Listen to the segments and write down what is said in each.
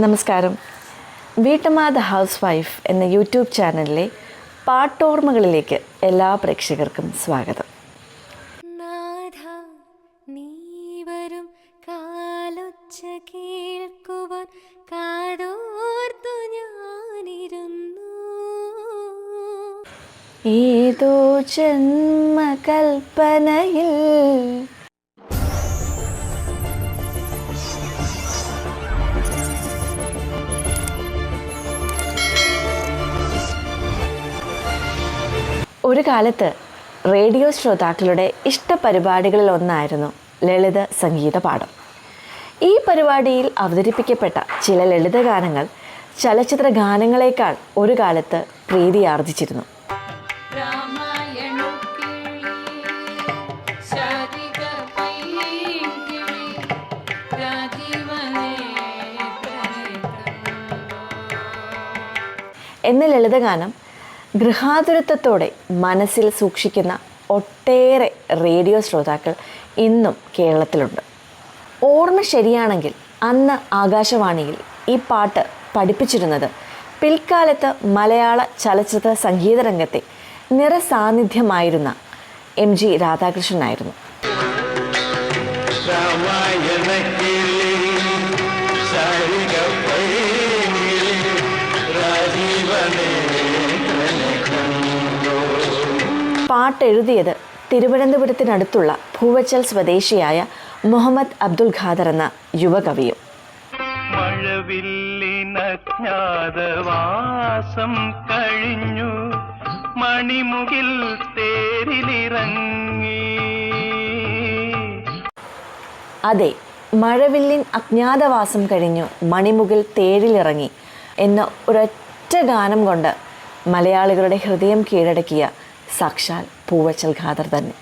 നമസ്കാരം. Veettamma the house wife എന്ന YouTube ചാനലിലെ പാട്ടോർമ്മകളിലേക്ക് എല്ലാ പ്രേക്ഷകർക്കും സ്വാഗതം. കേൾക്കുവാൻ കാതോർത്തു ഞാനിരുന്നു. ഏതോ ജന്മകൽപ്പനയിൽ ഒരു കാലത്ത് റേഡിയോ ശ്രോതാക്കളുടെ ഇഷ്ടപരിപാടികളിൽ ഒന്നായിരുന്നു ലളിത സംഗീത പാഠം. ഈ പരിപാടിയിൽ അവതരിപ്പിക്കപ്പെട്ട ചില ലളിത ഗാനങ്ങൾ ചലച്ചിത്ര ഗാനങ്ങളേക്കാൾ ഒരു കാലത്ത് പ്രീതി ആർജിച്ചിരുന്നു. എന്ന ലളിതഗാനം ഗൃഹാതുരത്വത്തോടെ മനസ്സിൽ സൂക്ഷിക്കുന്ന ഒട്ടേറെ റേഡിയോ ശ്രോതാക്കൾ ഇന്നും കേരളത്തിലുണ്ട്. ഓർമ്മ ശരിയാണെങ്കിൽ അന്ന് ആകാശവാണിയിൽ ഈ പാട്ട് പഠിപ്പിച്ചിരുന്നത് പിൽക്കാലത്ത് മലയാള ചലച്ചിത്ര സംഗീത രംഗത്തെ നിറസാന്നിധ്യമായിരുന്ന എം ജി രാധാകൃഷ്ണനായിരുന്നു. പാട്ട് എഴുതിയത് തിരുവനന്തപുരത്തിനടുത്തുള്ള ഭൂവച്ചൽ സ്വദേശിയായ മുഹമ്മദ് അബ്ദുൽ ഖാദർ എന്ന യുവകവിയും. മഴവില്ലിനജ്ഞാതവാസം കഴിഞ്ഞു. മണിമുകിൽ തേരിലിറങ്ങി. അതെ മഴവില്ലിൻ അജ്ഞാതവാസം കഴിഞ്ഞു മണിമുകിൽ തേരിലിറങ്ങി എന്ന ഒരൊറ്റ ഗാനം കൊണ്ട് മലയാളികളുടെ ഹൃദയം കീഴടക്കിയ സാക്ഷാൽ പൂവച്ചൽ ഖാദർ തന്നെ.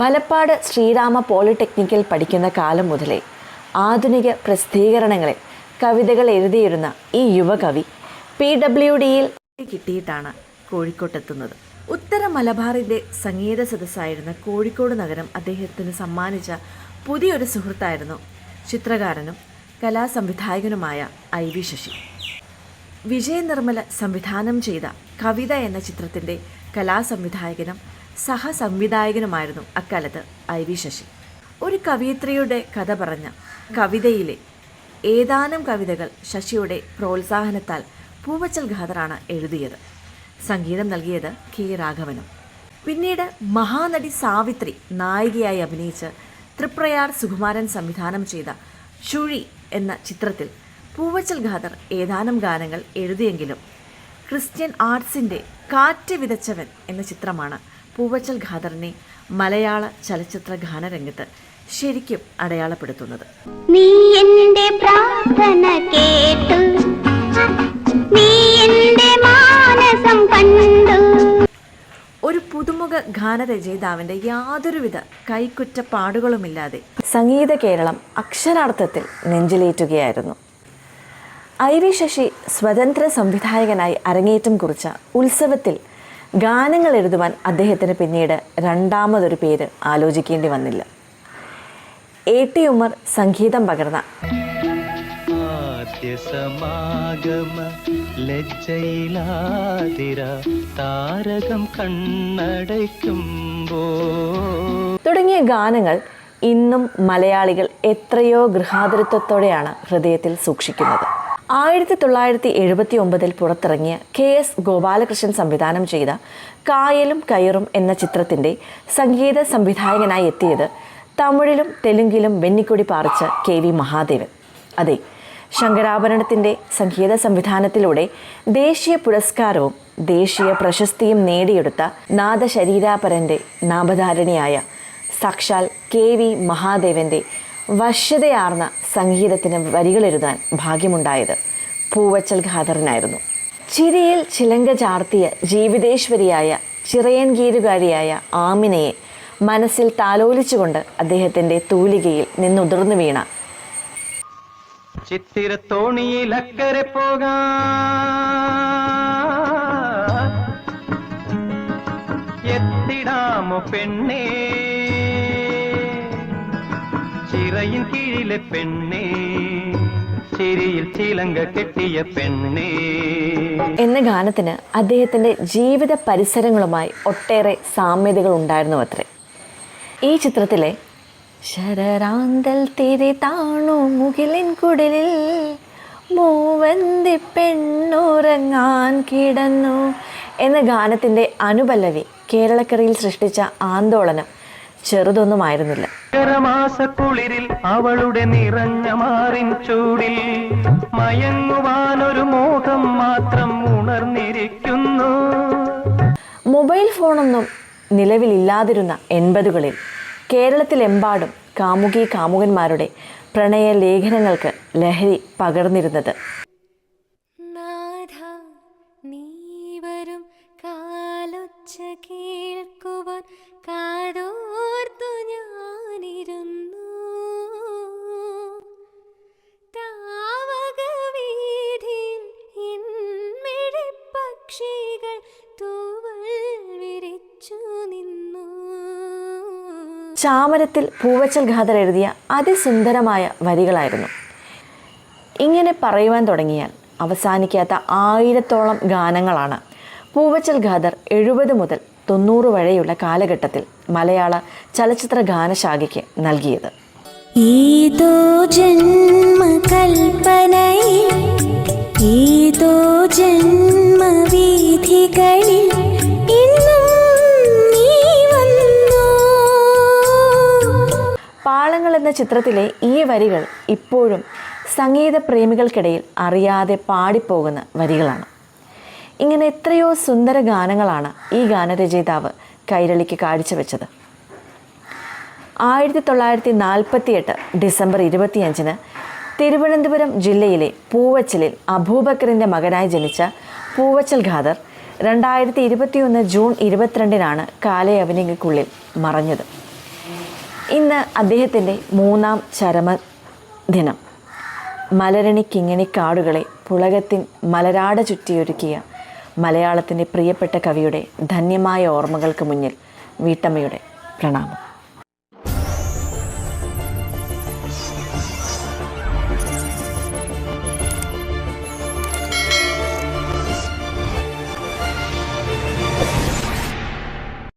വലപ്പാട് ശ്രീരാമ പോളിടെക്നിക്കിൽ പഠിക്കുന്ന കാലം മുതലേ ആധുനിക പ്രസിദ്ധീകരണങ്ങളിൽ കവിതകൾ എഴുതിയിരുന്ന ഈ യുവകവി പി ഡബ്ല്യു ഡിയിൽ കിട്ടിയിട്ടാണ് കോഴിക്കോട്ടെത്തുന്നത്. ഉത്തര മലബാറിന്റെ സംഗീത സദസ്സായിരുന്ന കോഴിക്കോട് നഗരം അദ്ദേഹത്തിന് സമ്മാനിച്ച പുതിയൊരു സുഹൃത്തായിരുന്നു ചിത്രകാരനും കലാസംവിധായകനുമായ ഐ വി ശശി. വിജയ നിർമ്മല സംവിധാനം ചെയ്ത കവിത എന്ന ചിത്രത്തിന്റെ കലാസംവിധായകനും സഹസംവിധായകനുമായിരുന്നു അക്കാലത്ത് ഐ വി ശശി. ഒരു കവിയത്രിയുടെ കഥ പറഞ്ഞ കവിതയിലെ ഏതാനും കവിതകൾ ശശിയുടെ പ്രോത്സാഹനത്താൽ പൂവച്ചൽ ഖാദറാണ് എഴുതിയത്. സംഗീതം നൽകിയത് കെ രാഘവനും. പിന്നീട് മഹാനടി സാവിത്രി നായികയായി അഭിനയിച്ച് തൃപ്രയാർ സുകുമാരൻ സംവിധാനം ചെയ്ത ചുഴി എന്ന ചിത്രത്തിൽ പൂവച്ചൽ ഖാദർ ഏതാനും ഗാനങ്ങൾ എഴുതിയെങ്കിലും ക്രിസ്ത്യൻ ആർട്സിന്റെ കാറ്റ് വിതച്ചവൻ എന്ന ചിത്രമാണ് പൂവച്ചൽ ഖാദറിനെ മലയാള ചലച്ചിത്ര ഗാനരംഗത്ത് ശരിക്കും അടയാളപ്പെടുത്തുന്നത്. നീ എന്റെ പ്രാർത്ഥന കേട്ടു. നീ മാനസം കണ്ടു. ഒരു പുതുമുഖ ഗാനരചയിതാവിന്റെ യാതൊരുവിധ കൈക്കുറ്റപ്പാടുകളുമില്ലാതെ സംഗീത കേരളം അക്ഷരാർത്ഥത്തിൽ നെഞ്ചിലേറ്റുകയായിരുന്നു. ഐ വി ശശി സ്വതന്ത്ര സംവിധായകനായി അരങ്ങേറ്റം കുറിച്ച ഉത്സവത്തിൽ ഗാനങ്ങൾ എഴുതുവാൻ അദ്ദേഹത്തിന് പിന്നീട് രണ്ടാമതൊരു പേര് ആലോചിക്കേണ്ടി വന്നില്ല. എ ടി ഉമർ സംഗീതം പകർന്ന. സമാഗമ ലജ്ജയിലാതിര താരകം കണ്ണടയ്ക്കുമ്പോ. തുടങ്ങിയ ഗാനങ്ങൾ ഇന്നും മലയാളികൾ എത്രയോ ഗൃഹാതുരത്വത്തോടെയാണ് ഹൃദയത്തിൽ സൂക്ഷിക്കുന്നത്. ആയിരത്തി തൊള്ളായിരത്തി എഴുപത്തി ഒമ്പതിൽ പുറത്തിറങ്ങിയ കെ എസ് ഗോപാലകൃഷ്ണൻ സംവിധാനം ചെയ്ത കായലും കയറും എന്ന ചിത്രത്തിന്റെ സംഗീത സംവിധായകനായി എത്തിയത് തമിഴിലും തെലുങ്കിലും വെന്നിക്കൊടി പാറിച്ച കെ വി മഹാദേവൻ. അതെ ശങ്കരാഭരണത്തിന്റെ സംഗീത സംവിധാനത്തിലൂടെ ദേശീയ പുരസ്കാരവും ദേശീയ പ്രശസ്തിയും നേടിയെടുത്ത നാദശരീരാപരന്റെ നാമധാരണിയായ സാക്ഷാൽ കെ വി മഹാദേവന്റെ വശ്യതയാർന്ന സംഗീതത്തിന് വരികളെഴുതാൻ ഭാഗ്യമുണ്ടായത് പൂവച്ചൽ ഖാദറിനായിരുന്നു. ചിരിയിൽ ചിലങ്ക ചാർത്തിയ ജീവിതേശ്വരിയായ ചിറയൻകീരുകാരിയായ ആമിനയെ മനസ്സിൽ താലോലിച്ചുകൊണ്ട് അദ്ദേഹത്തിന്റെ തൂലികയിൽ നിന്നുതിർന്നു വീണ. ചിത്തിരത്തോണിയിൽ അക്കരെ പോകാ. എത്തിടാമോ പെണ്ണേ. ചിറയിൻ കീഴിലെ പെണ്ണേ. ചിരിയിൽ ചിലങ്ക കെട്ടിയ പെണ്ണേ. എന്ന ഗാനത്തിന് അദ്ദേഹത്തിന്റെ ജീവിത പരിസരങ്ങളുമായി ഒട്ടേറെ സാമ്യതകൾ ഉണ്ടായിരുന്നു അത്രേ ഈ ചിത്രത്തിലെ ശരറാന്തൽ തിരി താണു മുകിലിൻ കുടിലിൽ മൂവന്തി പെണ്ണുറങ്ങാൻ കിടന്നു എന്ന ഗാനത്തിന്റെ അനുപല്ലവി കേരളക്കരയിൽ സൃഷ്ടിച്ച ആന്തോളനം ചെറുതൊന്നുമായിരുന്നില്ല. കുളിരിൽ അവളുടെ നിറഞ്ഞ മാറിൻ ചൂടിൽ മയങ്ങുവാനൊരു മോഹം മാത്രം ഉണർന്നിരിക്കുന്നു. മൊബൈൽ ഫോണൊന്നും നിലവിലില്ലാതിരുന്ന എൺപതുകളിൽ കേരളത്തിലെമ്പാടും കാമുകി കാമുകന്മാരുടെ പ്രണയ ലേഖനങ്ങൾക്ക് ലഹരി പകർന്നിരുന്നത്. ചാമരത്തിൽ പൂവച്ചൽ ഖാദർ എഴുതിയ അതിസുന്ദരമായ വരികളായിരുന്നു. ഇങ്ങനെ പറയുവാൻ തുടങ്ങിയാൽ അവസാനിക്കാത്ത ആയിരത്തോളം ഗാനങ്ങളാണ് പൂവച്ചൽ ഖാദർ എഴുപത് മുതൽ തൊണ്ണൂറ് വരെയുള്ള കാലഘട്ടത്തിൽ മലയാള ചലച്ചിത്ര ഗാനശാഖയ്ക്ക് നൽകിയത്. ഏതോ ജന്മകൽപ്പനയിൽ ഏതോ ജന്മവീഥികളിൽ പാളങ്ങൾ എന്ന ചിത്രത്തിലെ ഈ വരികൾ ഇപ്പോഴും സംഗീത പ്രേമികൾക്കിടയിൽ അറിയാതെ പാടിപ്പോകുന്ന വരികളാണ്. ഇങ്ങനെ എത്രയോ സുന്ദര ഗാനങ്ങളാണ് ഈ ഗാനരചയിതാവ് കൈരളിക്ക് കാഴ്ചവെച്ചത്. ആയിരത്തി തൊള്ളായിരത്തി നാൽപ്പത്തിയെട്ട് ഡിസംബർ ഇരുപത്തിയഞ്ചിന് തിരുവനന്തപുരം ജില്ലയിലെ പൂവച്ചലിൽ അബൂബക്കറിന്റെ മകനായി ജനിച്ച പൂവച്ചൽ ഖാദർ രണ്ടായിരത്തി ഇരുപത്തിയൊന്ന് ജൂൺ ഇരുപത്തിരണ്ടിനാണ് കാലയവനിങ്ങൾക്കുള്ളിൽ മറഞ്ഞത്. ഇന്ന് അദ്ദേഹത്തിന്റെ മൂന്നാം ചരമദിനം. മലരണി കിങ്ങിണി കാടുകളെ പുളകത്തിൻ മലരാട ചുറ്റിയൊരുക്കിയ മലയാളത്തിന്റെ പ്രിയപ്പെട്ട കവിയുടെ ധന്യമായ ഓർമ്മകൾക്ക് മുന്നിൽ വീട്ടമ്മയുടെ പ്രണാമം.